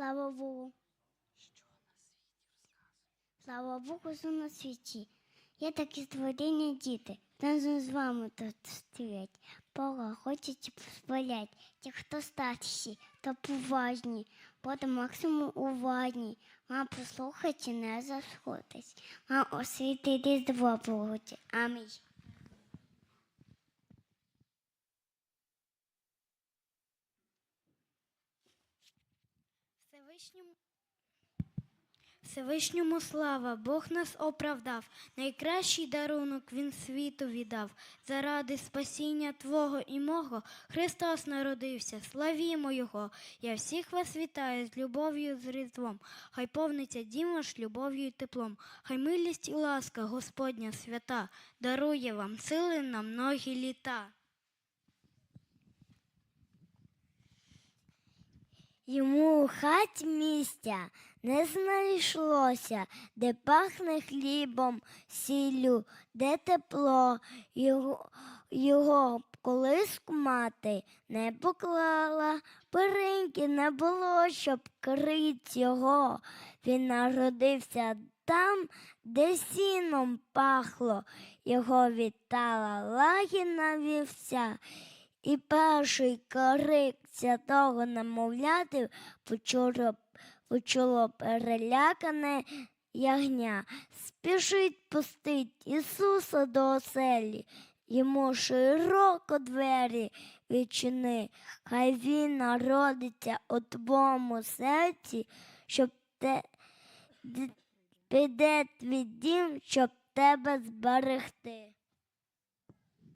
Слава Богу. Слава Богу, що на світі. Є такі створіння діти, разом з вами тут стоять. Бога хочуть посполять. Ті, хто старші, то поважні, буде максимум уважні. Мам, послухайте, не засходись. Мам, освіти різдво Боготі. Амінь. Всевишньому Всевишньому слава, Бог нас оправдав, найкращий дарунок Він світу віддав. Заради спасіння Твого і мого Христос народився, славімо Його. Я всіх вас вітаю з любов'ю, з Різдвом. Хай повниться дім ваш любов'ю і теплом. Хай милість і ласка Господня свята дарує вам сили на многі літа. Йому у хаті місця не знайшлося, де пахне хлібом, сіллю, де тепло, його, його колиску мати не поклала, перинки не було, щоб крить його. Він народився там, де сіном пахло, його вітала лагідна вівця. І перший крик святого намовляти почуло, почуло перелякане ягня. Спішить пустить Ісуса до оселі, йому широко двері відчини, хай він народиться у твоєму серці, щоб те піде твій дім, щоб тебе зберегти.